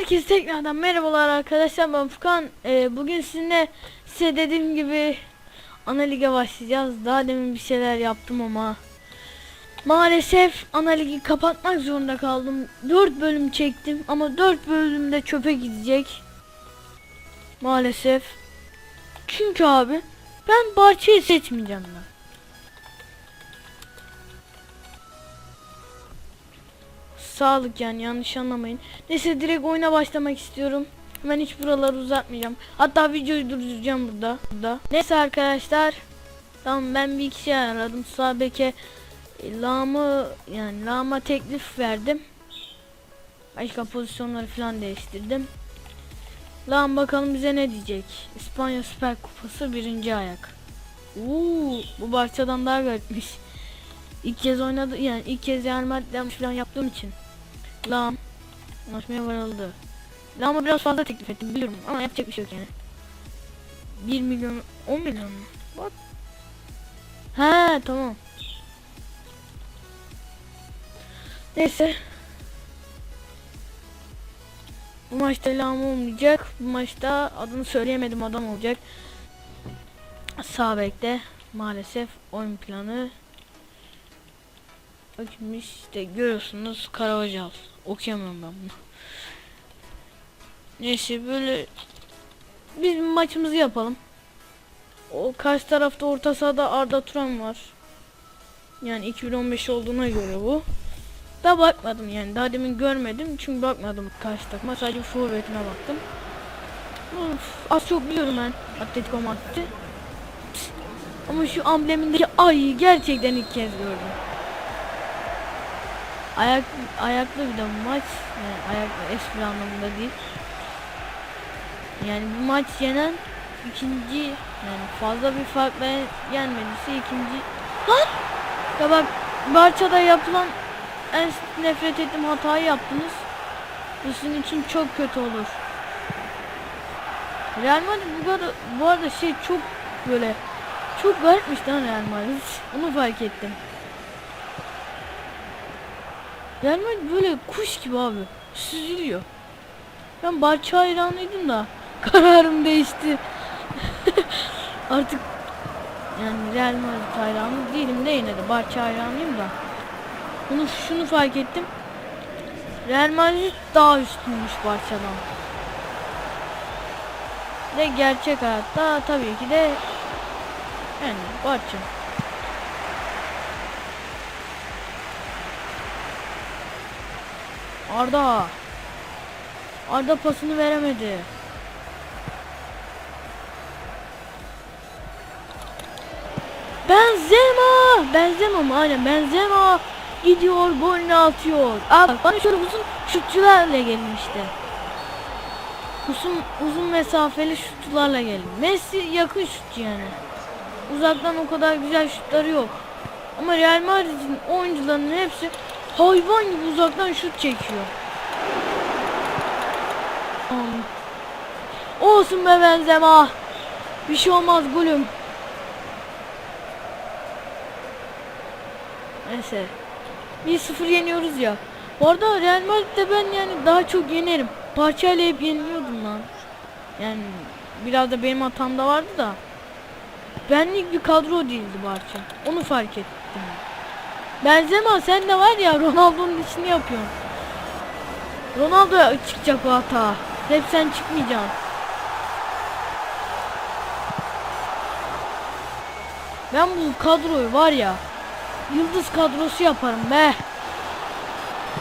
Herkese tekrardan merhabalar arkadaşlar. Ben Furkan. Ee, bugün sizinle size dediğim gibi ana lige başlayacağız. Daha demin bir şeyler yaptım ama maalesef ana ligi kapatmak zorunda kaldım. 4 bölüm çektim ama 4 bölümde çöpe gidecek. Maalesef. Çünkü abi ben Bahçe'yi seçmeyeceğim ben Sağlık yani yanlış anlamayın. Neyse direkt oyuna başlamak istiyorum. Ben hiç buraları uzatmayacağım. Hatta videoyu durduracağım burada. burada. Neyse arkadaşlar. Tamam ben bir kişi aradım. Sabeke e, Lama yani Lama teklif verdim. Başka pozisyonları falan değiştirdim. Lan bakalım bize ne diyecek. İspanya Süper Kupası birinci ayak. Uuu bu Barça'dan daha garipmiş. İlk kez oynadı yani ilk kez Real Madrid'den falan yaptığım için. Lam anlaşmaya varıldı. Lam'a biraz fazla teklif ettim biliyorum ama yapacak bir şey yok yani. 1 milyon 10 milyon mu? What? He tamam. Neyse. Bu maçta Lam olmayacak. Bu maçta adını söyleyemedim adam olacak. Sağ bekte maalesef oyun planı Bakın işte görüyorsunuz Karavacal. Okuyamıyorum ben bunu. Neyse böyle biz maçımızı yapalım. O karşı tarafta orta sahada Arda Turan var. Yani 2015 olduğuna göre bu. Da bakmadım yani daha demin görmedim çünkü bakmadım karşı takıma sadece forvetine baktım. Of, az çok biliyorum ben Atletico Madrid'i. Ama şu amblemindeki ay gerçekten ilk kez gördüm. Ayak ayaklı bir de maç. Yani ayaklı espri anlamında değil. Yani bu maç yenen ikinci yani fazla bir farkla yenmediyse ikinci Lan! Ya bak Barça'da yapılan en nefret ettiğim hatayı yaptınız. Bu sizin için çok kötü olur. Real Madrid bu kadar bu arada şey çok böyle çok garipmiş lan Real Madrid. Bunu fark ettim. Real böyle kuş gibi abi. Süzülüyor. Ben Barça hayranıydım da kararım değişti. Artık yani Real Madrid hayranı değilim de yine de Barça hayranıyım da. Bunu şunu fark ettim. Real Madrid daha üstünmüş Barça'dan. Ve gerçek hayatta tabii ki de yani Barça. Arda. Arda pasını veremedi. Benzema. Benzema mı? Aynen Benzema gidiyor golünü atıyor. Abi bana şöyle uzun şutçularla gelin işte. Uzun, uzun mesafeli şutçularla gelin. Messi yakın şutçu yani. Uzaktan o kadar güzel şutları yok. Ama Real Madrid'in oyuncularının hepsi hayvan gibi uzaktan şut çekiyor. Olsun be Benzema. Bir şey olmaz gülüm. Neyse. 1-0 yeniyoruz ya. Bu arada Real Madrid'de ben yani daha çok yenerim. Parçayla hep yeniliyordum lan. Yani biraz da benim hatam da vardı da. Benlik bir kadro değildi Barça. Onu fark ettim. Benzema sen de var ya Ronaldo'nun işini yapıyorsun. Ronaldo çıkacak o hata. Hep sen çıkmayacaksın. Ben bu kadroyu var ya yıldız kadrosu yaparım be.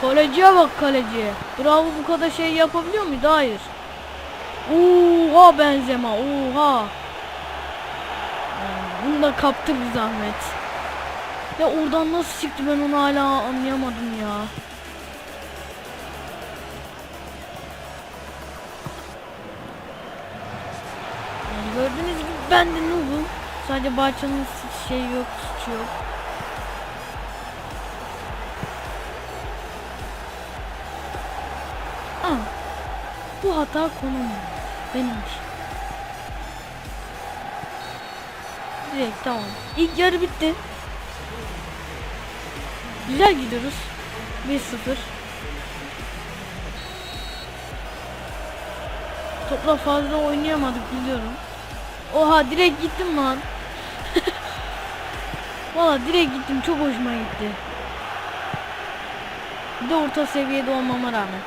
Kaleciye bak kaleciye. Bravo bu kadar şey yapabiliyor muydu? Hayır. Oha Benzema oha. Bunu da kaptır bir zahmet. Ya oradan nasıl çıktı ben onu hala anlayamadım ya. Yani gördüğünüz gibi ben de noob'um. Sadece Barça'nın şey yok, suçu yok. Aa, bu hata konum benimmiş. Direkt tamam. İlk yarı bitti. Güzel gidiyoruz. 1-0. Topla fazla oynayamadık biliyorum. Oha direkt gittim lan. Valla direkt gittim çok hoşuma gitti. Bir de orta seviyede olmama rağmen.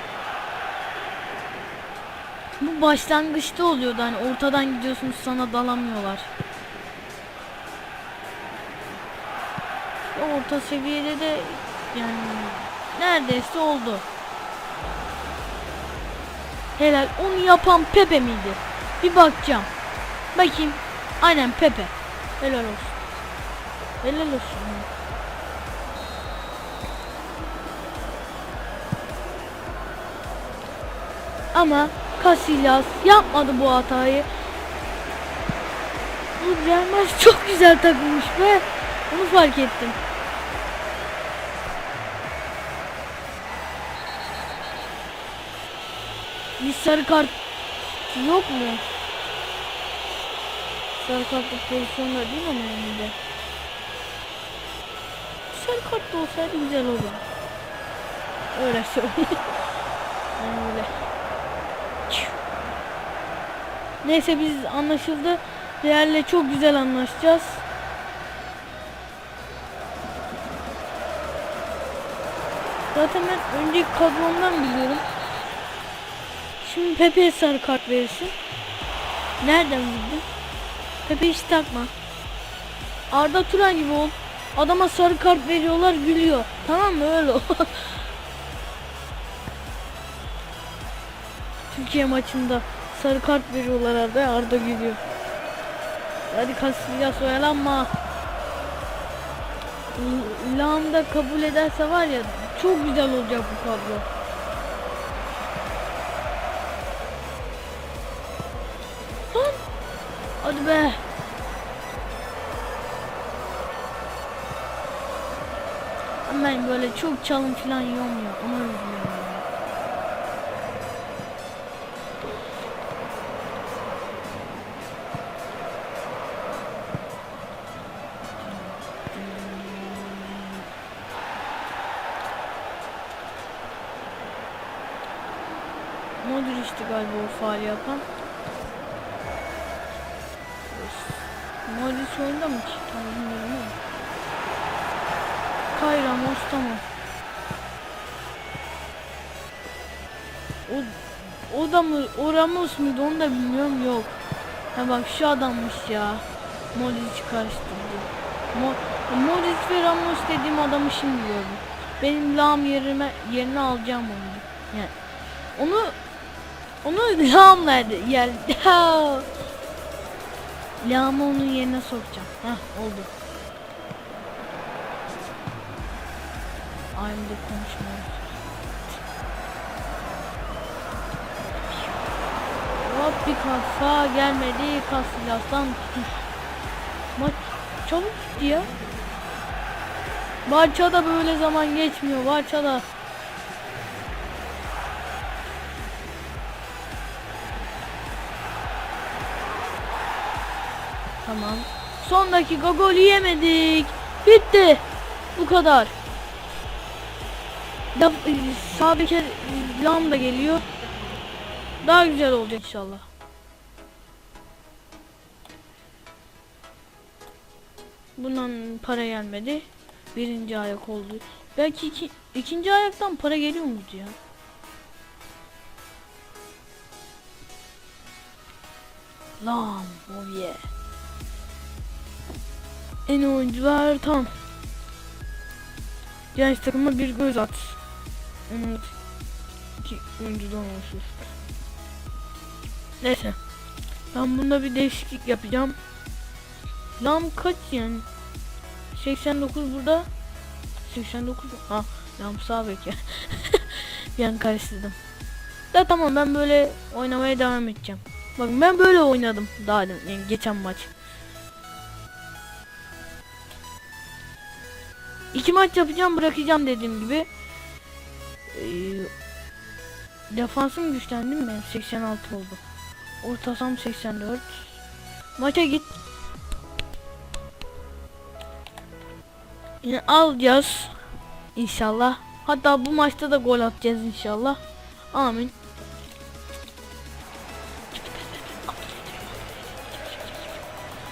Bu başlangıçta oluyordu hani ortadan gidiyorsunuz sana dalamıyorlar. Orta seviyede de yani neredeyse oldu. Helal onu yapan Pepe miydi? Bir bakacağım. Bakayım. Aynen Pepe. Helal olsun. Helal olsun. Ama Casillas yapmadı bu hatayı. Bu Real çok güzel takılmış be. Onu fark ettim. Bir sarı kart yok mu? Sarı kartlı pozisyonlar değil mi önünde? Sarı kart da olsaydı güzel olurdu. Öyle söyleyeyim. Yani öyle. Neyse biz anlaşıldı. Real'le çok güzel anlaşacağız. Zaten ben önceki kadromdan biliyorum. Şimdi Pepe'ye sarı kart verirsin. Nereden bildin? Pepe hiç takma. Arda Turan gibi ol. Adama sarı kart veriyorlar gülüyor. Tamam mı öyle. Türkiye maçında sarı kart veriyorlar Arda Arda gülüyor. Hadi Casillas oyalanma. L- Lağımda kabul ederse var ya çok güzel olacak bu kadro. Lan! Hadi be. Ben böyle çok çalım falan yiyorum ya. Ona üzülüyorum. ya. Modric'ti galiba o faal yapan. Kay Ramos tamam. O, o da mı? O Ramos muydu onu da bilmiyorum yok. Ha bak şu adammış ya. Modric karıştırdı. Mo Modric ve Ramos dediğim adamı şimdi gördüm. Benim Lam yerime yerine alacağım onu. Yani onu onu Lam'la yer. Lam'ı onun yerine sokacağım. Heh oldu. Aynı da konuşmuyoruz. Hop bir kafa gelmedi. Casillas'tan tutuş. Maç çabuk gitti ya. Barça'da böyle zaman geçmiyor. Barça'da. Tamam. Son dakika gol yemedik. Bitti. Bu kadar. Ya, e, sağ beke Lam da geliyor. Daha güzel olacak inşallah. Bundan para gelmedi. Birinci ayak oldu. Belki iki, ikinci ayaktan para geliyor muydu ya? Lam, oh yeah. En oyuncular tam. Genç takıma bir göz at. Evet. İki oyuncudan oluşur. Neyse. Ben bunda bir değişiklik yapacağım. Lam kaç yani? 89 burada. 89 ha lam sağ bek ya. bir an karıştırdım. Da tamam ben böyle oynamaya devam edeceğim. Bakın ben böyle oynadım daha demin, yani geçen maç. İki maç yapacağım bırakacağım dediğim gibi. Ee, defansım güçlendi mi? 86 oldu. Ortasam 84. Maça git. Yine alacağız. İnşallah. Hatta bu maçta da gol atacağız inşallah. Amin.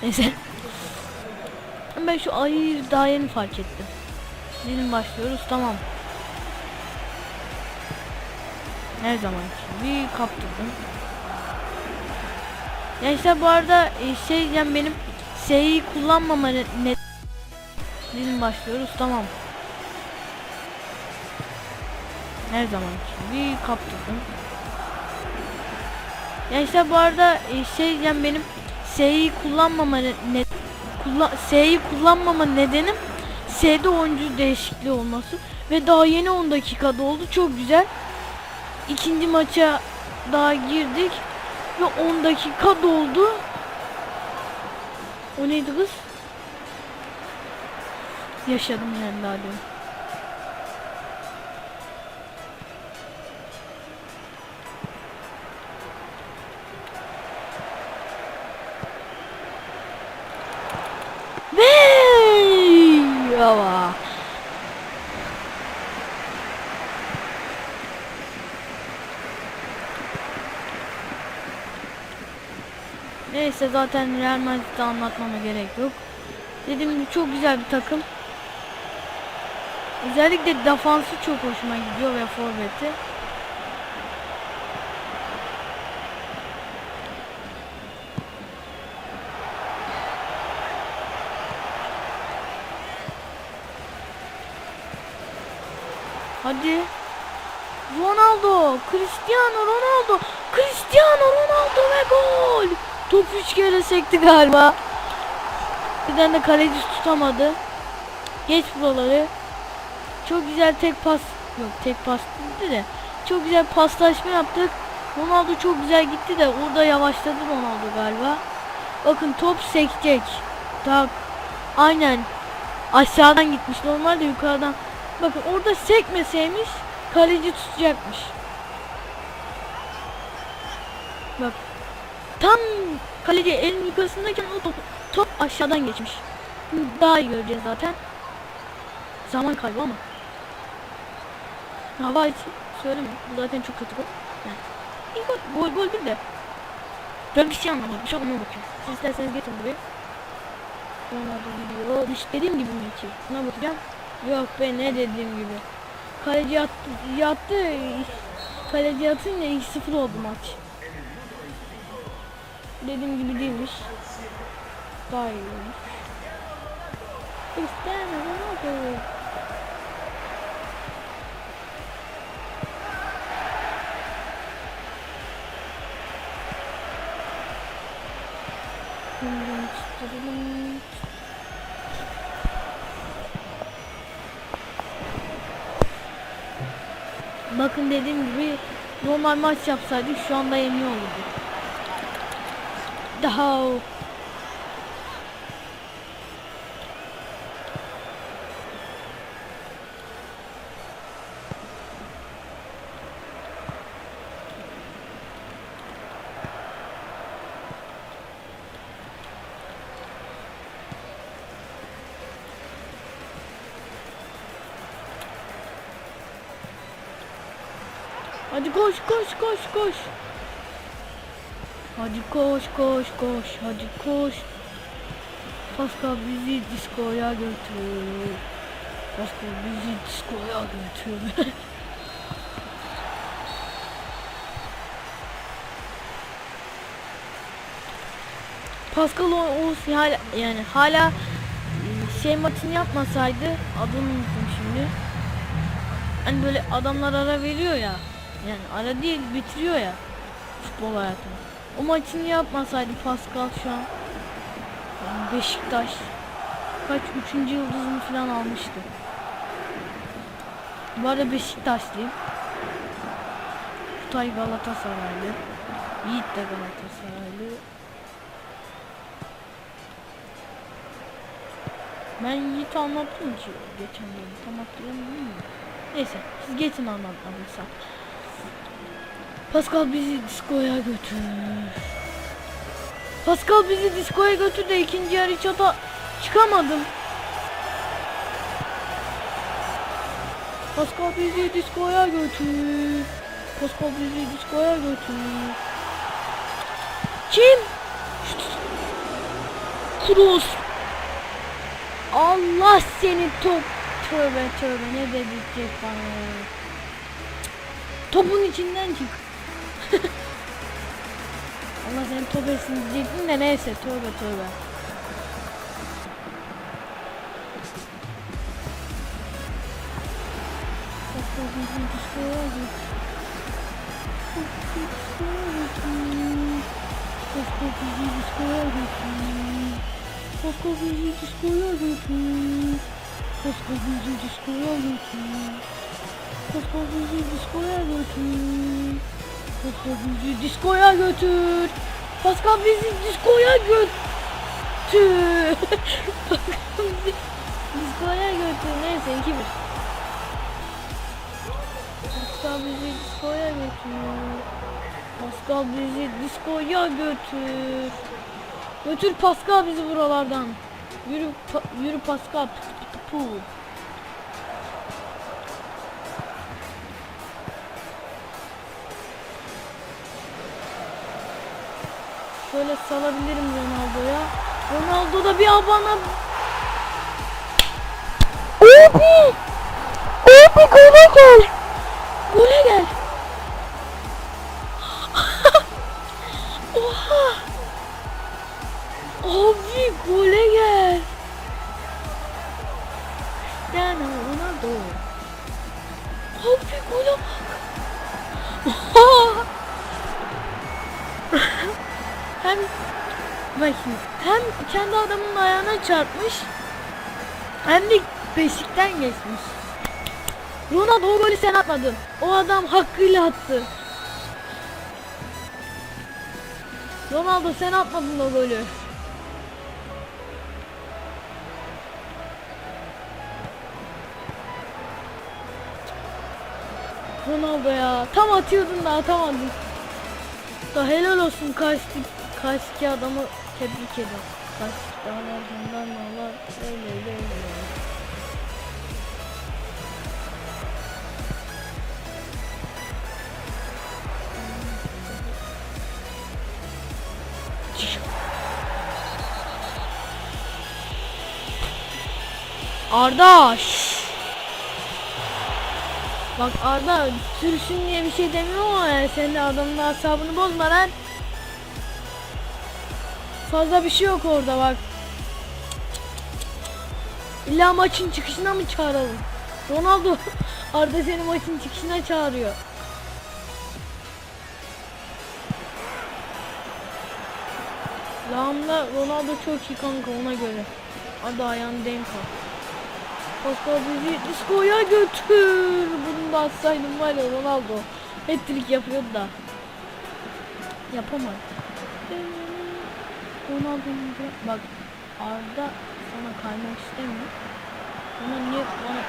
Neyse. Ben şu ayı daha yeni fark ettim. Dedim başlıyoruz tamam. Her zaman gibi kaptırdım. Gençler bu arada e, şey diyeceğim benim S'yi kullanmama ne, ne Dilim başlıyoruz tamam. Her zaman gibi kaptırdım. Gençler bu arada e, şey diyeceğim benim S'yi kullanmama ne, ne kullan S'yi kullanmama nedenim S'de oyuncu değişikliği olması ve daha yeni 10 dakikada oldu çok güzel. İkinci maça daha girdik ve 10 dakika doldu. O neydi kız? Yaşadım yani daha diyorum. Neyse zaten Real Madrid'i anlatmama gerek yok. Dediğim gibi çok güzel bir takım. Özellikle defansı çok hoşuma gidiyor ve forveti. Hadi. Ronaldo, Cristiano Ronaldo, Cristiano Ronaldo ve gol. Top üç kere sekti galiba. Birden de kaleci tutamadı. Geç buraları. Çok güzel tek pas yok tek pas değildi de çok güzel paslaşma yaptık. Ronaldo çok güzel gitti de orada yavaşladı Ronaldo galiba. Bakın top sekecek. Tak. Aynen. Aşağıdan gitmiş. Normalde yukarıdan. Bakın orada sekmeseymiş kaleci tutacakmış. Tam kaleci elin yukarısındayken o top, top aşağıdan geçmiş. Daha iyi göreceğiz zaten. Zaman kaybı ama. Hava içi söyleme. Zaten çok kötü gol. Yani. İyi gol, gol, gol değil de. Ben bir şey anlamadım. Bir şey anlamadım. Siz isterseniz geçin buraya. Ronaldo gidiyor. Düş dediğim gibi mi ki? Buna bakacağım. Yok be ne dediğim gibi. Kaleci yattı. yattı. Kaleci yatınca 2-0 oldu maç. Dediğim gibi değilmiş. Daha iyi olmuş. Cristiano Ronaldo. Bakın dediğim gibi normal maç yapsaydık şu anda yeniyor olurduk. Daha Hadi koş koş koş koş. Hadi koş koş koş. Hadi koş. Pascal bizi diskoya götür. Pascal bizi diskoya götür. Pascal o, o hala yani hala e, şey maçını yapmasaydı adını unuttum şimdi. Hani böyle adamlar ara veriyor ya. Yani ara değil bitiriyor ya futbol hayatını. O maçını yapmasaydı Pascal şu an Beşiktaş kaç üçüncü yıldızını falan almıştı. Bu arada Beşiktaşlıyım. Kutay Galatasaraylı. Yiğit de Galatasaraylı. Ben Yiğit'i anlattım ki geçen gün tam hatırlamıyorum. Neyse siz geçin anlatmadıysa. Pascal bizi diskoya götür. Pascal bizi diskoya götür de ikinci yarı çata çıkamadım. Pascal bizi diskoya götür. Pascal bizi diskoya götür. Kim? Kroos. Allah seni top. Tövbe tövbe ne dedirtecek bana. Topun içinden çık. Allah seni tövbe etsin diyecektim de neyse tövbe tövbe. Coscovizinho descolado aqui. Coscovizinho descolado aqui. Coscovizinho descolado aqui. Pasko bizi diskoya götür. Pasko bizi diskoya götür. Diskoya götür. Neyse 2-1. Pasko bizi diskoya götür. Pascal bizi diskoya götür. Götür Pascal bizi buralardan. Yürü pa- yürü Pascal. Pu. Şöyle salabilirim Ronaldo'ya. Ronaldo da bir abana. Abi! Abi gole gel. Gole gel. Oha! Abi gole gel. Cristiano Ronaldo. Abi gole bak. Bak hem kendi adamın ayağına çarpmış hem de beşikten geçmiş. Ronaldo o golü sen atmadın. O adam hakkıyla attı. Ronaldo sen atmadın o golü. Ronaldo ya. Tam atıyordun da atamadın. Da helal olsun karşı karşıki adamı tebrik ederim. Karşı dağlar bundan dağlar öyle öyle öyle. Arda. Bak Arda sürsün diye bir şey demiyorum ama sen de adamın asabını bozma lan. Fazla bir şey yok orada bak. İlla maçın çıkışına mı çağıralım? Ronaldo Arda seni maçın çıkışına çağırıyor. Lağımda Ronaldo çok iyi kanka ona göre. Arda ayağını denk al. Pascal bizi diskoya götür. Bunu da atsaydım var ya Ronaldo. Hat-trick yapıyordu da. Yapamadı. Ronaldo'nun bak Arda sana kaymak istemiyor. Ona niye bana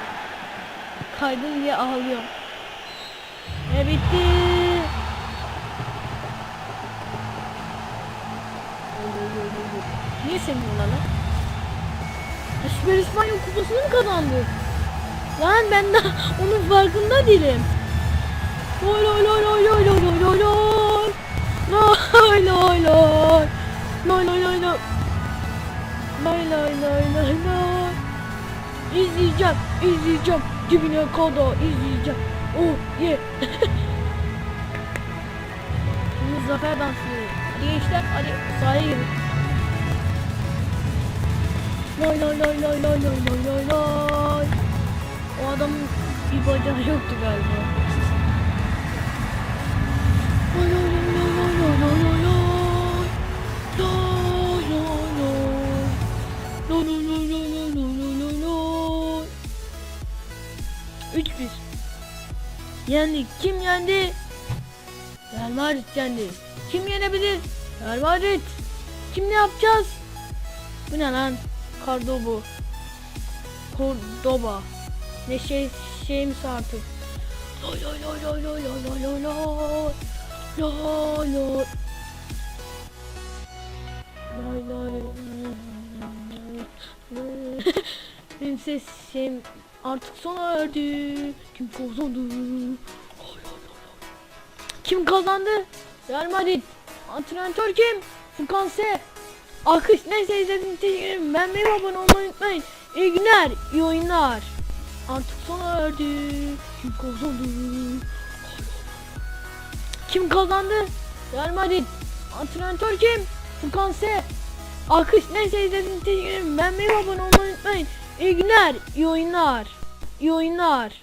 kaydın diye ağlıyor. Ve bitti. Niye senin lan? Süper İspanyol kupasını mı kazandı? Lan ben de onun farkında değilim. Loy loy loy loy loy loy loy loy loy. Loy Loy loy loy loy. Loy loy loy loy loy. İzleyeceğim, izleyeceğim. Dibine kadar izleyeceğim. Oh yeah. Zafer dansı. Hadi gençler, hadi sahaya girin. Loy loy loy loy loy loy loy loy loy. O adamın bir bacağı yoktu galiba. Loy loy Yendik. Kim yendi? Real Madrid yendi. Kim yenebilir? Real Madrid. Kim ne yapacağız? Bu ne lan? Cordoba. Cordoba. Ne şey şeyimiz artık. Loy loy loy loy loy loy loy. Loy loy. Loy loy. Benim ses şeyim artık sona erdi. Kim kazandı? Kim kazandı? Real Madrid. Antrenör kim? Furkan S. Akış neyse izlediğiniz için teşekkür ederim. Beğenmeyi ve abone olmayı unutmayın. İyi günler, iyi oyunlar. Artık sona erdi. Kim kazandı? Kim kazandı? Real Madrid. Antrenör kim? Furkan S. Akış neyse izlediğiniz için teşekkür ederim. Beğenmeyi ve abone olmayı unutmayın. İyi günler, iyi oyunlar. İyi oyunlar.